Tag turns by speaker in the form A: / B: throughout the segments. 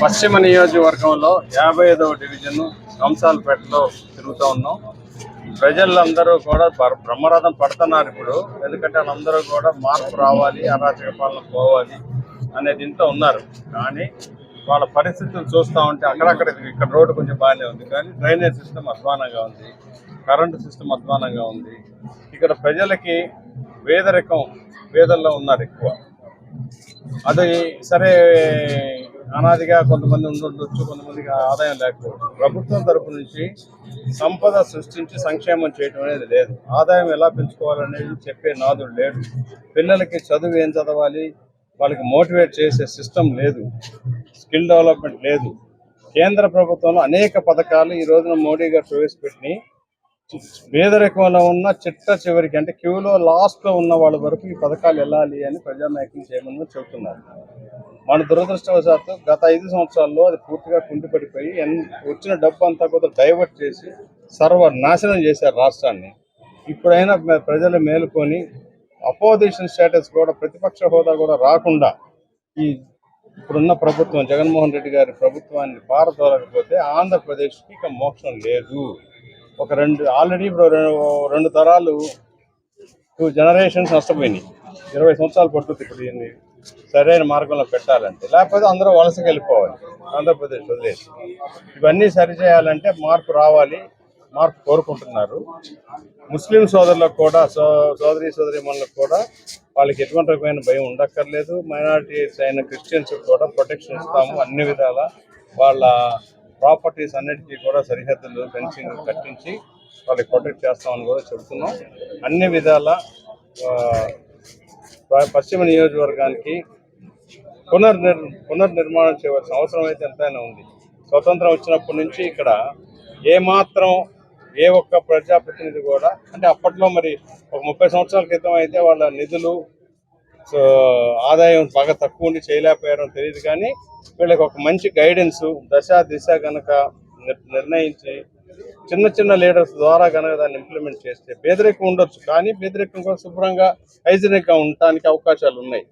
A: పశ్చిమ నియోజకవర్గంలో యాభై ఐదవ డివిజన్ కంసాలపేటలో తిరుగుతూ ఉన్నాం. ప్రజలందరూ కూడా బ్రహ్మరథం పడుతున్నారు ఇప్పుడు. ఎందుకంటే వాళ్ళందరూ కూడా మార్పు రావాలి అరాచక పాలన పోవాలి అనే దీంతో ఉన్నారు. కానీ వాళ్ళ పరిస్థితులు చూస్తూ ఉంటే అక్కడక్కడ ఇక్కడ రోడ్డు కొంచెం బాగానే ఉంది. కానీ డ్రైనేజ్ సిస్టమ్ అధ్వానంగా ఉంది కరెంటు సిస్టమ్ అధ్వానంగా ఉంది. ఇక్కడ ప్రజలకి పేదరికం పేదల్లో ఉన్నారు ఎక్కువ. అది సరే అనాదిగా కొంతమంది ఉండొచ్చు కొంతమందికి ఆదాయం లేకపోవచ్చు. ప్రభుత్వం తరపు నుంచి సంపద సృష్టించి సంక్షేమం చేయడం అనేది లేదు. ఆదాయం ఎలా పెంచుకోవాలనేది చెప్పే నాదుడు లేడు. పిల్లలకి చదువు ఏం చదవాలి? వాళ్ళకి మోటివేట్ చేసే సిస్టమ్ లేదు. స్కిల్ డెవలప్మెంట్ లేదు. కేంద్ర ప్రభుత్వంలో అనేక పథకాలు ఈ రోజున మోడీ గారు ప్రవేశపెట్టి పేదరికంలో ఉన్న చిట్ట చివరికి అంటే క్యూలో లాస్ట్లో ఉన్న వాళ్ళ వరకు ఈ పథకాలు వెళ్ళాలి అని ప్రజానాయకులు చేయమని చెబుతున్నారు. మన దురదృష్టవశాత్తు గత ఐదు సంవత్సరాల్లో అది పూర్తిగా కుంటిపడిపోయి వచ్చిన డబ్బు అంతా కూడా డైవర్ట్ చేసి సర్వ నాశనం చేశారు రాష్ట్రాన్ని. ఇప్పుడైనా ప్రజలు మేలుకొని అపోజిషన్ స్టేటస్ కూడా ప్రతిపక్ష హోదా కూడా రాకుండా ఈ ఇప్పుడున్న ప్రభుత్వం జగన్మోహన్ రెడ్డి గారి ప్రభుత్వాన్ని పారదోలకపోతే ఆంధ్రప్రదేశ్కి ఇక మోక్షం లేదు. ఒక రెండు ఆల్రెడీ ఇప్పుడు రెండు తరాలు టూ జనరేషన్స్ నష్టపోయినాయి. ఇరవై సంవత్సరాలు పడుతుంది ఇప్పుడు దీన్ని సరైన మార్గంలో పెట్టాలంటే లేకపోతే అందరూ వలసకి వెళ్ళిపోవాలి. ఆంధ్రప్రదేశ్ వదిలేసి. ఇవన్నీ సరిచేయాలంటే మార్పు రావాలి మార్పు కోరుకుంటున్నారు. ముస్లిం సోదరులకు కూడా సో సోదరి సోదరిమణులకు కూడా వాళ్ళకి ఎటువంటి రకమైన భయం ఉండక్కర్లేదు. మైనారిటీస్ అయిన క్రిస్టియన్స్ కూడా ప్రొటెక్షన్ ఇస్తాము అన్ని విధాల. వాళ్ళ ప్రాపర్టీస్ అన్నిటికీ కూడా సరిహద్దులు ఫెన్సింగ్ కట్టించి వాళ్ళకి ప్రొటెక్ట్ చేస్తామని కూడా చెబుతున్నాం. అన్ని విధాల ఆ, పశ్చిమ నియోజకవర్గానికి పునర్నిర్ పునర్నిర్మాణం చేయవలసిన అవసరం అయితే ఎంతైనా ఉంది. స్వతంత్రం వచ్చినప్పటి నుంచి ఇక్కడ ఏమాత్రం ఏ ఒక్క ప్రజాప్రతినిధి కూడా అంటే అప్పట్లో మరి ఒక ముప్పై సంవత్సరాల క్రితం అయితే వాళ్ళ నిధులు సో ఆదాయం బాగా తక్కువ ఉండి చేయలేకపోయారో తెలియదు కానీ వీళ్ళకి ఒక మంచి గైడెన్స్ దశ దిశ కనుక నిర్- నిర్ణయించి చిన్న చిన్న లీడర్స్ ద్వారా కనుక దాన్ని ఇంప్లిమెంట్ చేస్తే పేదరికం ఉండొచ్చు. కానీ పేదరికం కూడా శుభ్రంగా హైజీనిక్గా ఉండటానికి అవకాశాలు ఉన్నాయి.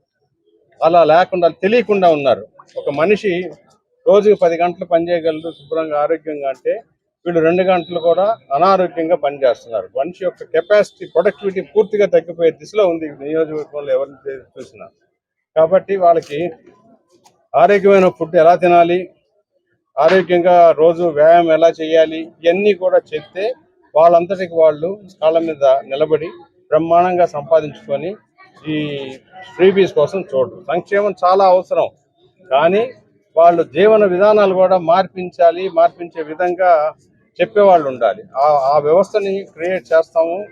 A: అలా లేకుండా తెలియకుండా ఉన్నారు. ఒక మనిషి రోజుకి పది గంటలు పనిచేయగలరు శుభ్రంగా ఆరోగ్యంగా అంటే వీళ్ళు రెండు గంటలు కూడా అనారోగ్యంగా పనిచేస్తున్నారు మనిషి యొక్క కెపాసిటీ ప్రొడక్టివిటీ పూర్తిగా తగ్గిపోయే దిశలో ఉంది నియోజకవర్గంలో ఎవరిని చూసినా. కాబట్టి వాళ్ళకి ఆరోగ్యమైన ఫుడ్ ఎలా తినాలి ఆరోగ్యంగా రోజు వ్యాయామం ఎలా చేయాలి ఇవన్నీ కూడా చెప్తే వాళ్ళంతటికి వాళ్ళు కాళ్ళ మీద నిలబడి బ్రహ్మాండంగా సంపాదించుకొని ఈ ఫ్రీబీస్ కోసం చూడరు. సంక్షేమం చాలా అవసరం. కానీ వాళ్ళు జీవన విధానాలు కూడా మార్పించాలి మార్పించే విధంగా చెప్పేవాళ్ళు ఉండాలి. ఆ ఆ వ్యవస్థని క్రియేట్ చేస్తాము.